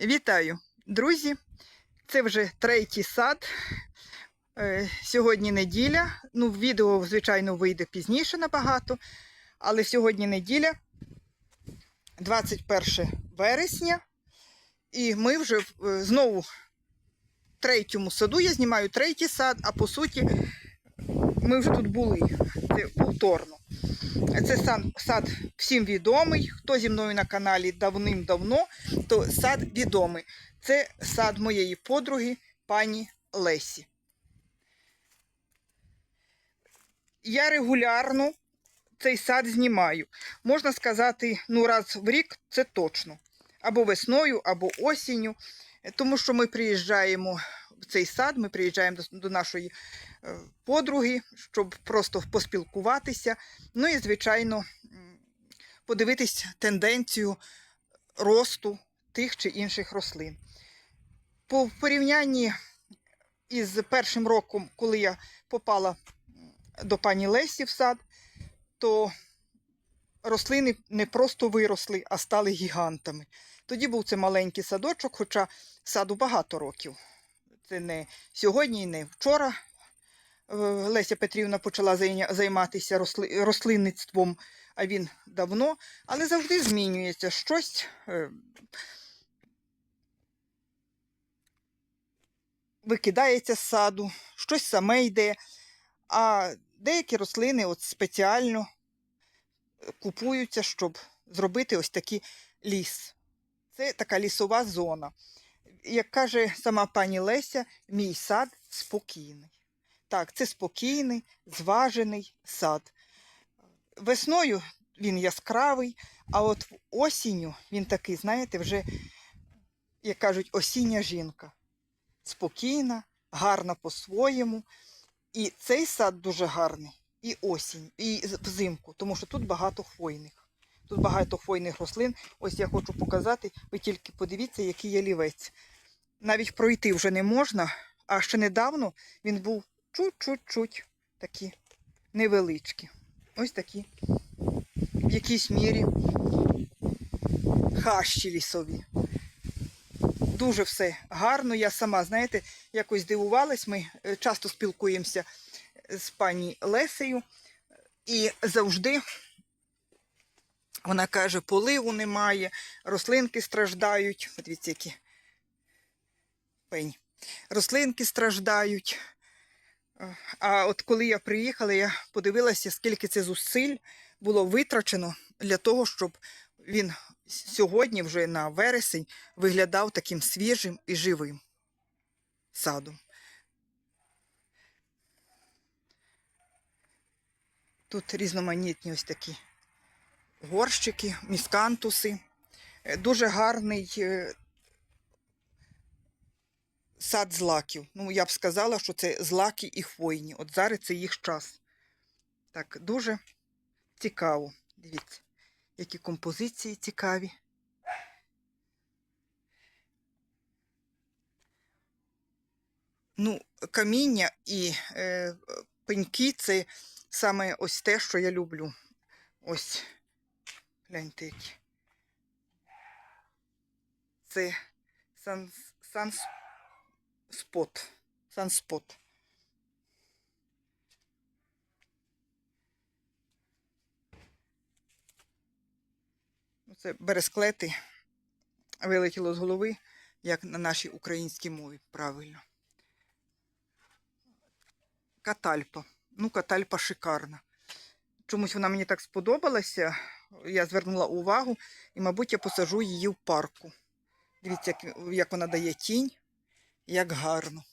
Вітаю, друзі! Це вже третій сад. Е, Сьогодні неділя. Ну, відео, звичайно, вийде пізніше набагато. Але сьогодні неділя, 21 вересня. І ми вже е, знову в третьому саду. Я знімаю третій сад, а по суті, ми вже тут були. Це повторно. Це сад, всім відомий. Хто зі мною на каналі давним-давно, то сад відомий. Це сад моєї подруги, пані Лесі. Я регулярно цей сад знімаю. Можна сказати, ну раз в рік це точно. Або весною, або осінню. Тому що ми приїжджаємо цей сад, ми приїжджаємо до, до нашої е, подруги, щоб просто поспілкуватися. Ну і, звичайно, подивитись тенденцію росту тих чи інших рослин. По порівнянні із першим роком, коли я попала до пані Лесі в сад, то рослини не просто виросли, а стали гігантами. Тоді був це маленький садочок, хоча саду багато років. Це не сьогодні і не вчора. Е, Леся Петрівна почала займатися рослинництвом, а він давно, але завжди змінюється щось. е, Викидається з саду, щось саме йде. А деякі рослини от спеціально е, купуються, щоб зробити ось такий ліс. Це така лісова зона. Як каже сама пані Леся, мій сад спокійний. Так, це спокійний, зважений сад. Весною він яскравий, а от осінню він такий, знаєте, вже, як кажуть, осіння жінка. Спокійна, гарна по-своєму. І цей сад дуже гарний, і осінь, і взимку, тому що тут багато хвойних. Тут багато хвойних рослин. Ось я хочу показати, ви тільки подивіться, який є лівець. Навіть пройти вже не можна, а ще недавно він був чуть-чуть такі невеличкі. Ось такі, в якійсь мірі хащі лісові. Дуже все гарно. Я сама, знаєте, якось дивувалась. Ми е, часто спілкуємося з пані Лесею, і завжди вона каже, поливу немає, рослинки страждають. Подивіться, які пень. Рослинки страждають. Е, А от коли я приїхала, я подивилася, скільки це зусиль було витрачено для того, щоб він сьогодні, вже на вересень, виглядав таким свіжим і живим садом. Тут різноманітні ось такі горщики, міскантуси. Е, Дуже гарний е, сад злаків. Ну, я б сказала, що це злаки і хвойні. От зараз це їх час. Так, дуже цікаво. Дивіться, які композиції цікаві. Ну, каміння і е, пеньки це саме ось те, що я люблю. Ось, гляньте які. Це сан, санспот. Санспот. Це бересклети вилетіло з голови, як на нашій українській мові, правильно. Катальпа. Ну, катальпа шикарна. Чомусь вона мені так сподобалася. Я звернула увагу і, мабуть, я посажу її в парку. Дивіться, як вона дає тінь, як гарно.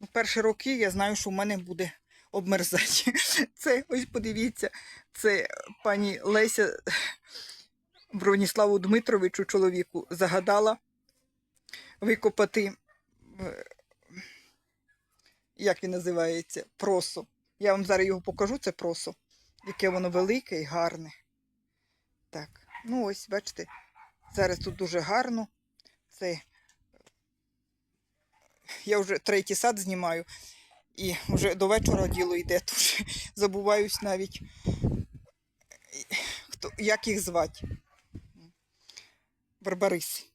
Ну, перші роки я знаю, що в мене буде обмерзати. Це, ось подивіться, це пані Леся Броніславу Дмитровичу, чоловіку, загадала викопати, е, як він називається, просо. Я вам зараз його покажу, це просо, яке воно велике і гарне. Так, ну ось, бачите, зараз тут дуже гарно. Це я вже третій сад знімаю, і вже до вечора діло йде. Тут забуваюсь навіть, хто, як їх звати. Барбарис.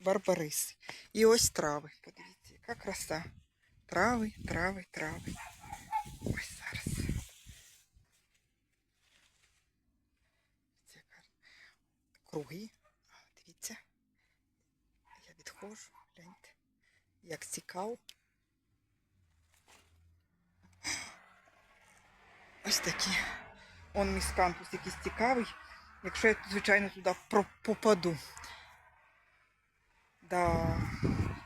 барбариси. І ось трави. Подивіться, яка краса. Трави, трави, трави. Ось зараз. Круги. Дивіться. Я відходжу, гляньте. Як цікаво. Ось такі. Он міскантус якийсь цікавий. Якщо я, звичайно, туди попаду. Да.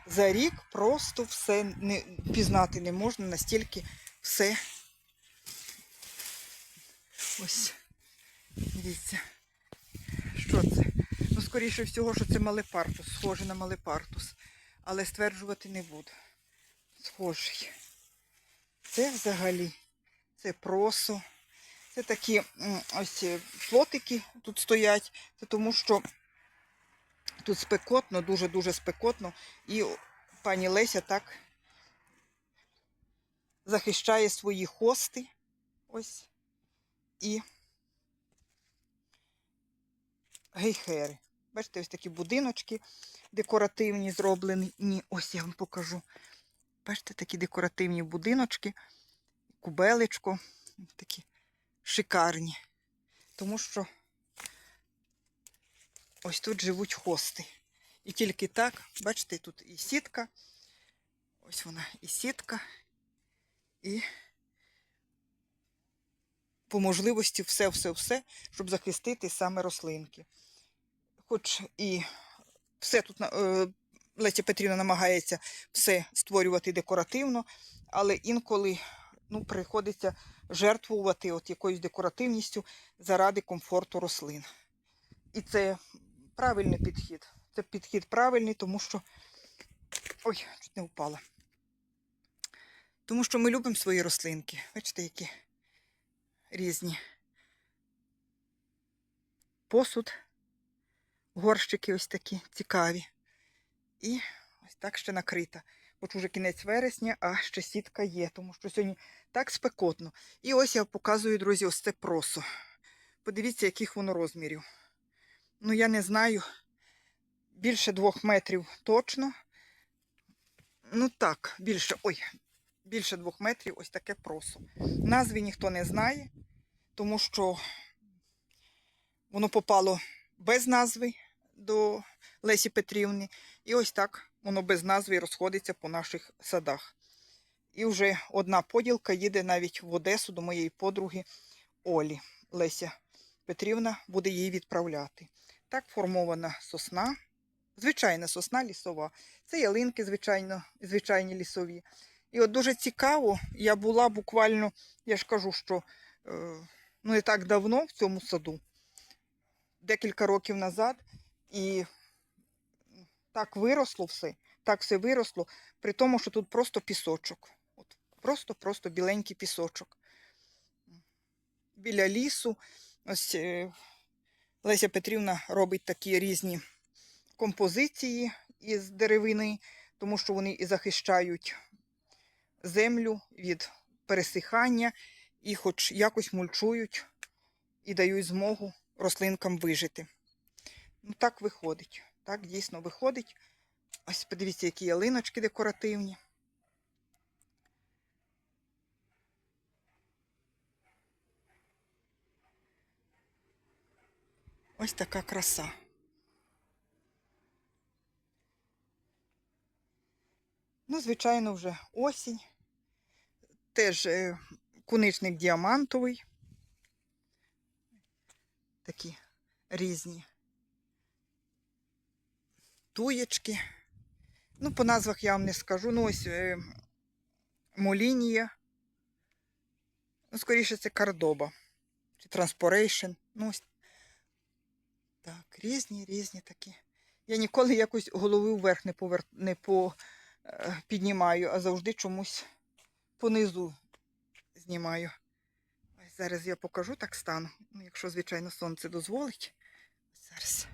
За рік просто все не, пізнати не можна, настільки все. Ось. Дивіться. Що це? Ну, скоріше всього, що це малепартус, схоже на малепартус. Але стверджувати не буду. Схожий. Це взагалі, це просо. Це такі ось е, плотики тут стоять. Це тому що тут спекотно, дуже-дуже спекотно. І пані Леся так захищає свої хости. Ось. І гейхери. Бачите, ось такі будиночки декоративні зроблені. Ні, ось я вам покажу. Бачите, такі декоративні будиночки, кубелечко, такі шикарні. Тому що ось тут живуть хости. І тільки так, бачите, тут і сітка. Ось вона і сітка. І по можливості все-все-все, щоб захистити саме рослинки. Хоч і все тут е, Леся Петрівна намагається все створювати декоративно, але інколи ну, приходиться жертвувати от якоюсь декоративністю заради комфорту рослин. І це правильний підхід. Це підхід правильний, тому що. Ой, чуть не впала. Тому що ми любимо свої рослинки. Бачите, які різні. Посуд, горщики ось такі цікаві. І ось так ще накрита. Хоч уже кінець вересня, а ще сітка є, тому що сьогодні так спекотно. І ось я показую, друзі, ось це просо. Подивіться, яких воно розмірів. Ну, я не знаю. Більше двох метрів точно. Ну так, більше. Ой, більше двох метрів ось таке просо. Назви ніхто не знає, тому що воно попало без назви до Лесі Петрівни. І ось так воно без назви розходиться по наших садах. І вже одна поділка їде навіть в Одесу до моєї подруги Олі. Леся Петрівна буде її відправляти. Так формована сосна. Звичайна сосна лісова. Це ялинки, звичайно, звичайні лісові. І от дуже цікаво, я була буквально, я ж кажу, що е, ну не так давно в цьому саду, декілька років назад, і так виросло все, так все виросло, при тому, що тут просто пісочок. Просто-просто біленький пісочок. Біля лісу. Ось е, Леся Петрівна робить такі різні композиції із деревини, тому що вони і захищають землю від пересихання, і хоч якось мульчують і дають змогу рослинкам вижити. Ну, так виходить. Так дійсно виходить. Ось подивіться, які ялиночки декоративні. Ось така краса. Ну, звичайно, вже осінь. Теж е, куничник діамантовий. Такі різні туєчки. Ну, по назвах я вам не скажу. Ну, ось е, Молінія. Ну, скоріше, це кардоба. Чи транспорейшн. Ну, ось так, різні, різні такі. Я ніколи якось голови вверх не, повер... не по... е, піднімаю, а завжди чомусь понизу знімаю. Зараз я покажу так стану. Ну, якщо, звичайно, сонце дозволить. Зараз.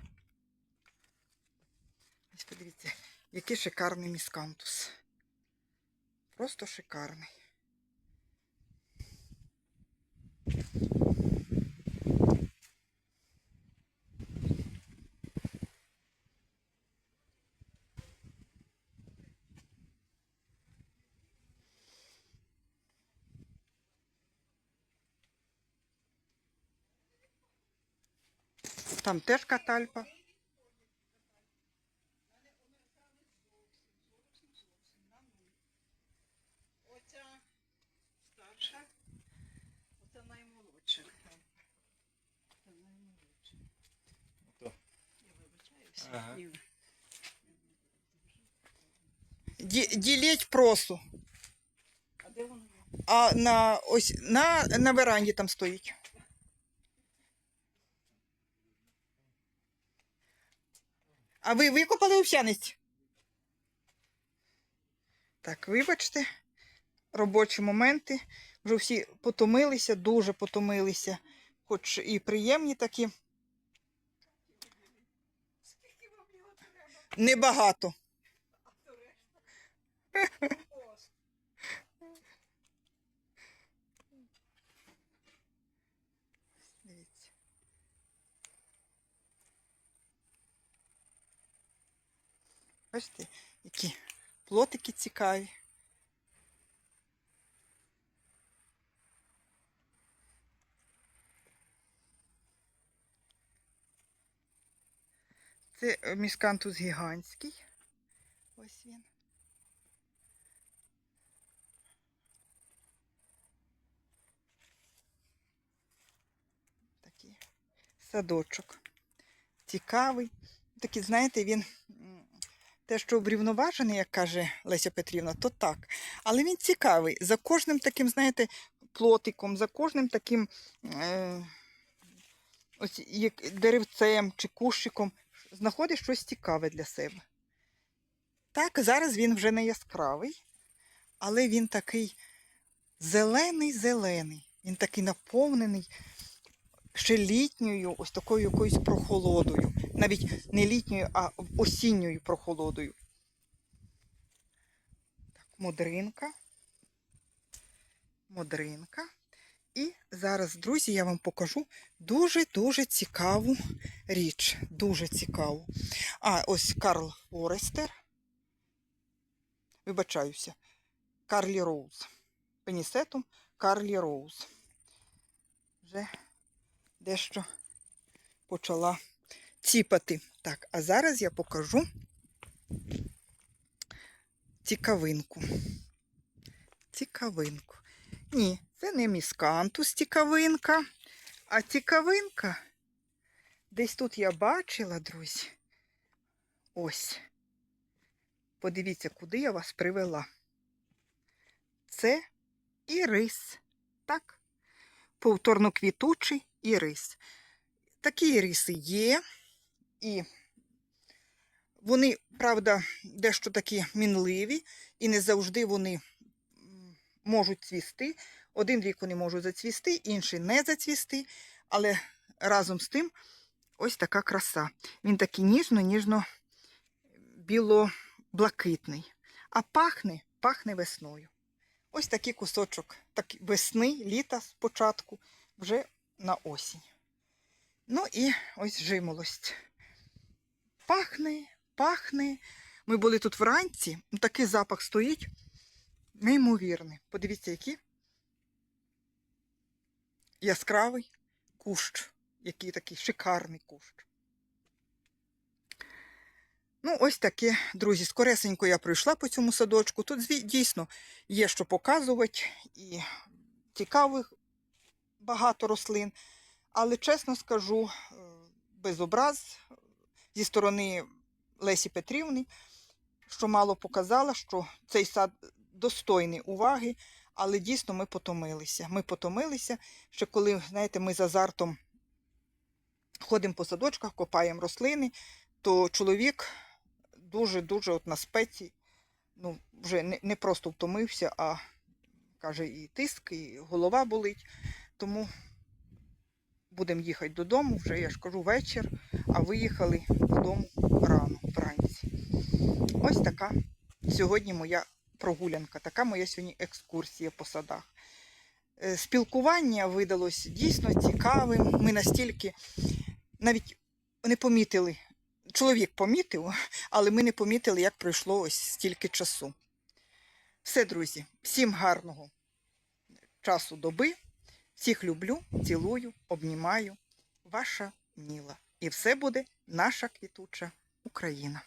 Ось подивіться, який шикарний міскантус. Просто шикарний. Там теж катальпа. Оця старша, оця наймолодша. Це наймолодша. То. Я вибачаюся. Ага. Ні. Ді- Діліть просу. А де вона? є? А на ось на, на веранді там стоїть. А ви викопали овсяність? Так, вибачте, робочі моменти. Вже всі потомилися, дуже потомилися, хоч і приємні такі. Небагато. Дивіться. Бачите, які плотики цікаві. Це е, міскантус гігантський. Ось він. Такий садочок. Цікавий. Такий, знаєте, він те, що врівноважений, як каже Леся Петрівна, то так. Але він цікавий. За кожним таким, знаєте, плотиком, за кожним таким е, ось як деревцем чи кущиком знаходиш щось цікаве для себе. Так, зараз він вже не яскравий, але він такий зелений-зелений. Він такий наповнений ще літньою, ось такою якоюсь прохолодою. Навіть не літньою, а осінньою прохолодою. Так, модринка. Модринка. І зараз, друзі, я вам покажу дуже-дуже цікаву річ. Дуже цікаву. А, ось Карл Форестер. Вибачаюся. Карлі Роуз. Пенісетум Карлі Роуз. Вже дещо почала ціпати. Так, а зараз я покажу цікавинку. Цікавинку. Ні, це не міскантус цікавинка, а цікавинка. Десь тут я бачила, друзі. Ось. Подивіться, куди я вас привела. Це ірис. Так? Повторно квітучий ірис. Такі іриси є, і вони, правда, дещо такі мінливі, і не завжди вони можуть цвісти. Один рік вони можуть зацвісти, інший не зацвісти, але разом з тим ось така краса. Він такий ніжно-ніжно біло-блакитний. А пахне, пахне весною. Ось такий кусочок так, весни, літа спочатку, вже на осінь. Ну і ось жимолость. Пахне, пахне. Ми були тут вранці, такий запах стоїть. Неймовірний. Подивіться, який яскравий кущ, який такий шикарний кущ. Ну, ось таке, друзі, скоресенько я пройшла по цьому садочку. Тут дійсно є що показувати і цікавих багато рослин. Але чесно скажу, е, без образ зі сторони Лесі Петрівни, що мало показала, що цей сад достойний уваги, але дійсно ми потомилися. Ми потомилися, ще коли, знаєте, ми з азартом ходимо по садочках, копаємо рослини, то чоловік дуже-дуже от на спеці, ну, вже не, не просто втомився, а каже, і тиск, і голова болить. Тому будемо їхати додому, вже я ж кажу вечір, а виїхали додому рано, вранці. Ось така сьогодні моя прогулянка, така моя сьогодні екскурсія по садах. Е, Спілкування видалось дійсно цікавим. Ми настільки навіть не помітили. Чоловік помітив, але ми не помітили, як пройшло ось стільки часу. Все, друзі, всім гарного часу доби. Всіх люблю, цілую, обнімаю. Ваша Ніла. І все буде наша квітуча Україна.